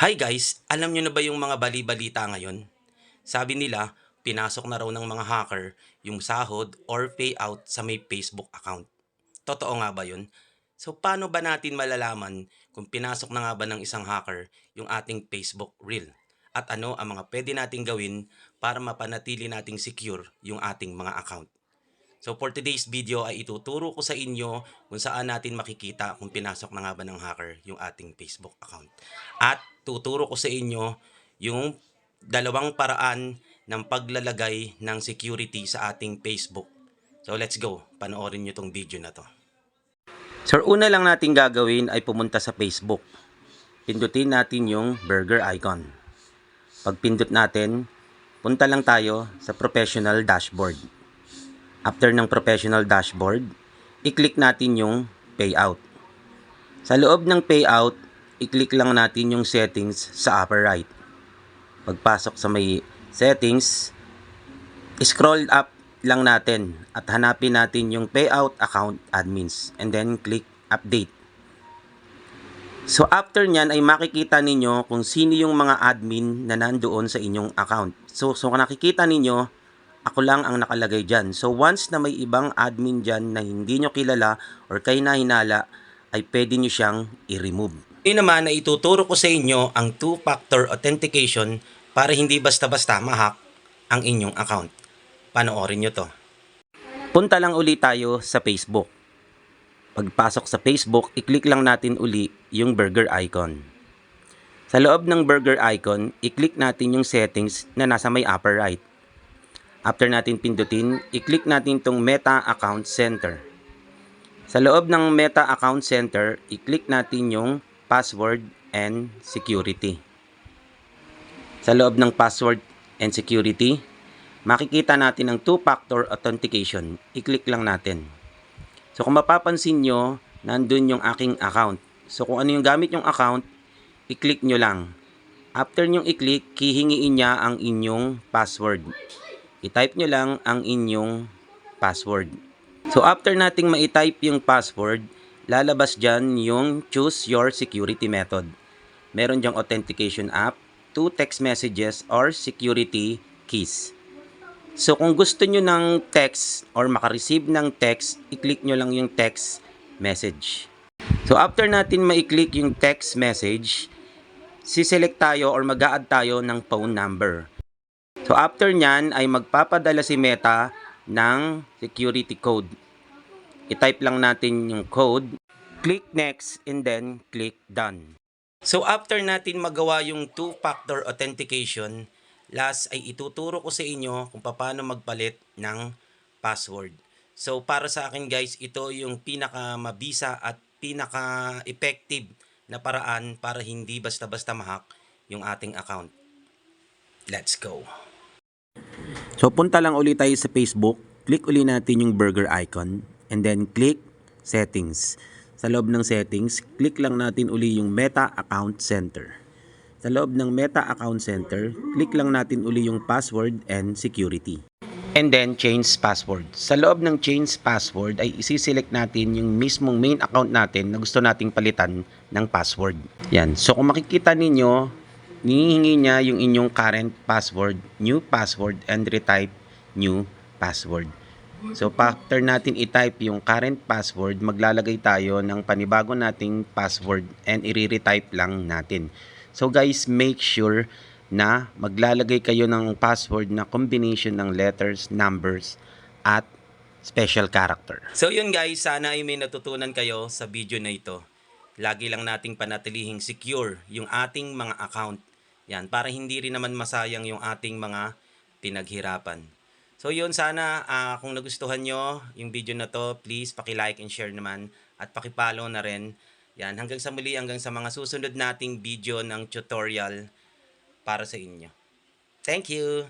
Hi guys, alam nyo na ba yung mga bali-balita ngayon? Sabi nila, pinasok na raw ng mga hacker yung sahod or payout sa may Facebook account. Totoo nga ba yun? So paano ba natin malalaman kung pinasok na nga ba ng isang hacker yung ating Facebook reel? At ano ang mga pwede nating gawin para mapanatili nating secure yung ating mga account? So for today's video ay ituturo ko sa inyo kung saan natin makikita kung pinasok na nga ba ng hacker yung ating Facebook account. At tuturo ko sa inyo yung dalawang paraan ng paglalagay ng security sa ating Facebook. So let's go, panoorin nyo tong video na to. So una lang natin gagawin ay pumunta sa Facebook. Pindutin natin yung burger icon. Pag pindot natin, punta lang tayo sa professional dashboard. After ng professional dashboard, i-click natin yung payout. Sa loob ng payout, i-click lang natin yung settings sa upper right. Pagpasok sa may settings, scroll up lang natin at hanapin natin yung payout account admins and then click update. So after nyan ay makikita ninyo kung sino yung mga admin na nandoon sa inyong account. So, so nakikita ninyo, ako lang ang nakalagay dyan. So once na may ibang admin dyan na hindi nyo kilala or kayo na hinala, ay pwede nyo siyang i-remove. Ngayon naman na ituturo ko sa inyo ang two-factor authentication para hindi basta-basta mahack ang inyong account. Panoorin nyo to. Punta lang uli tayo sa Facebook. Pagpasok sa Facebook, i-click lang natin uli yung burger icon. Sa loob ng burger icon, i-click natin yung settings na nasa may upper right. After natin pindutin, i-click natin tong Meta Account Center. Sa loob ng Meta Account Center, i-click natin yung password and security. Sa loob ng password and security, makikita natin ang two-factor authentication. I-click lang natin. So kung mapapansin nyo, nandun yung aking account. So kung ano yung gamit yung account, i-click nyo lang. After nyong i-click, hihingiin niya ang inyong password. I-type nyo lang ang inyong password. So after nating ma-type yung password, lalabas dyan yung choose your security method. Meron dyang authentication app, two text messages or security keys. So kung gusto nyo ng text or makareceive ng text, i-click nyo lang yung text message. So after natin ma-click yung text message, siselect tayo or mag add tayo ng phone number. So after nyan ay magpapadala si Meta ng security code. I-type lang natin yung code, click next, and then click done. So after natin magawa yung two-factor authentication, last ay ituturo ko sa inyo kung paano magpalit ng password. So para sa akin guys, ito yung pinaka mabisa at pinaka effective na paraan para hindi basta-basta mahack yung ating account. Let's go. So punta lang ulit tayo sa Facebook, click uli natin yung burger icon and then click settings. Sa loob ng settings, click lang natin uli yung Meta Account Center. Sa loob ng Meta Account Center, click lang natin uli yung password and security. And then change password. Sa loob ng change password ay isi-select natin yung mismong main account natin na gusto nating palitan ng password. Yan. So kung makikita ninyo, nihingi niya yung inyong current password, new password, and retype new password. So, after natin i-type yung current password, maglalagay tayo ng panibago nating password and i-retype lang natin. So, guys, make sure na maglalagay kayo ng password na combination ng letters, numbers, at special character. So, yun guys, sana ay may natutunan kayo sa video na ito. Lagi lang nating panatilihing secure yung ating mga account. Yan, para hindi rin naman masayang yung ating mga pinaghirapan. So yun sana ah, kung nagustuhan nyo yung video na to, please paki-like and share naman at paki-follow na rin. Yan, hanggang sa muli, hanggang sa mga susunod nating video ng tutorial para sa inyo. Thank you!